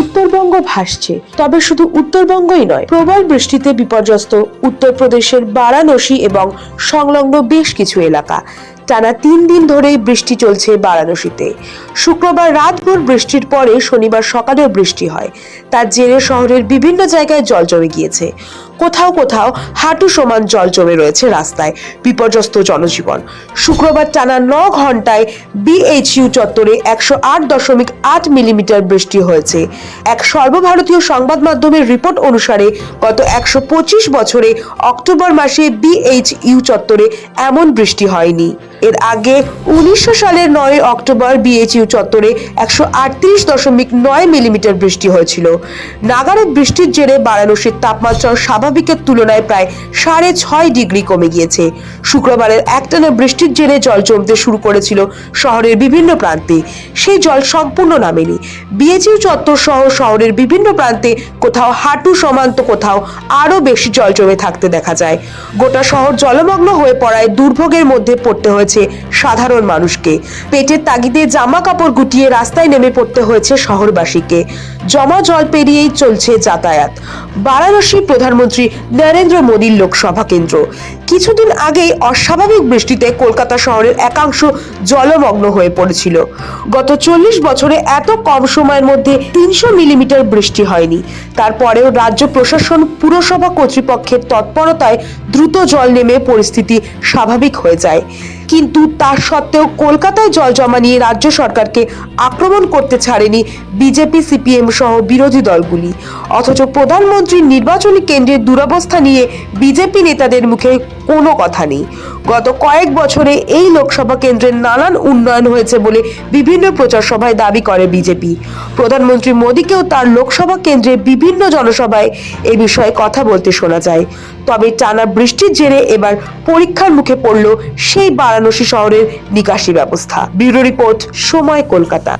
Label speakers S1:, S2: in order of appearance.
S1: উত্তরবঙ্গ ভাসছে, তবে শুধু উত্তরবঙ্গই নয়, প্রবল বৃষ্টিতে বিপর্যস্ত উত্তরপ্রদেশের বারাণসী এবং সংলগ্ন বেশ কিছু এলাকা। টানা তিন দিন ধরেই বৃষ্টি চলছে বারাণসীতে। শুক্রবার রাতভর বৃষ্টির পরে শনিবার সকালেও বৃষ্টি হয়। তার জেরে শহরের বিভিন্ন জায়গায় জল জমে গিয়েছে। কোথাও কোথাও হাঁটু সমান জল জমে রয়েছে রাস্তায়। বিপর্যস্ত জনজীবন। শুক্রবার টানা ন ঘন্টায় বিএইচইউ চত্বরে একশো আট দশমিক আট মিলিমিটার বৃষ্টি হয়েছে। এক সর্বভারতীয় সংবাদ মাধ্যমের রিপোর্ট অনুসারে গত একশো পঁচিশ বছরে অক্টোবর মাসে বিএইচইউ চত্বরে এমন বৃষ্টি হয়নি। এর আগে উনিশশো সালের নয় অক্টোবর বিএইচইউ চত্বরে একশো আটত্রিশ দশমিক নয় মিলিমিটার বৃষ্টি হয়েছিল। নাগারের বৃষ্টির জেরে বারাণসীর তাপমাত্রা স্বাভাবিকের তুলনায় প্রায় সাড়ে ছয় ডিগ্রি কমে গিয়েছে। শুক্রবারের একটানা বৃষ্টির জেরে জল জমতে শুরু করেছিল শহরের বিভিন্ন প্রান্তে। সেই জল সম্পূর্ণ নামেনি। বিএচইউ চত্বর সহ শহরের বিভিন্ন প্রান্তে কোথাও হাঁটু সমান তো কোথাও আরও বেশি জল জমে থাকতে দেখা যায়। গোটা শহর জলমগ্ন হয়ে পড়ায় দুর্ভোগের মধ্যে পড়তে হয়েছে সাধারণ মানুষকে। পেটের তাগিদে জামা কাপড় গুটিয়ে রাস্তায় নেমে পড়তে হয়েছে শহরবাসীকে। জমা জল পেরিয়েই চলছে যাতায়াত। বারাণসী প্রধানমন্ত্রী নরেন্দ্র মোদীর লোকসভা কেন্দ্র। কিছুদিন আগেই অস্বাভাবিক বৃষ্টিতে কলকাতা শহরের একাংশ জলমগ্ন হয়ে পড়েছিল। গত চল্লিশ বছরে এত কম সময়ের মধ্যে তিনশো মিলিমিটার বৃষ্টি হয়নি। তারপরেও রাজ্য প্রশাসন পুরসভা কর্তৃপক্ষের তৎপরতায় দ্রুত জল নেমে পরিস্থিতি স্বাভাবিক হয়ে যায়। কিন্তু তা সত্ত্বেও কলকাতায় জল জমা নিয়ে রাজ্য সরকারকে আক্রমণ করতে ছাড়েনি বিজেপি, সিপিএম সহ বিরোধী দলগুলি। অথচ প্রধানমন্ত্রীর নির্বাচনী কেন্দ্রের দুরবস্থা নিয়ে বিজেপি নেতাদের মুখে কোনো কথা নেই। গত কয়েক বছরে এই লোকসভা কেন্দ্রের নানান উন্নয়ন হয়েছে বলে বিভিন্ন প্রচার সভায় দাবি করে বিজেপি। প্রধানমন্ত্রী মোদীকেও তার লোকসভা কেন্দ্রে বিভিন্ন জনসভায় এ বিষয়ে কথা বলতে শোনা যায়। তবে টানা বৃষ্টির জেরে এবার পরীক্ষার মুখে পড়ল সেই বারাণসী শহরের নিকাশি ব্যবস্থা। ব্যুরো রিপোর্ট, সময় কলকাতা।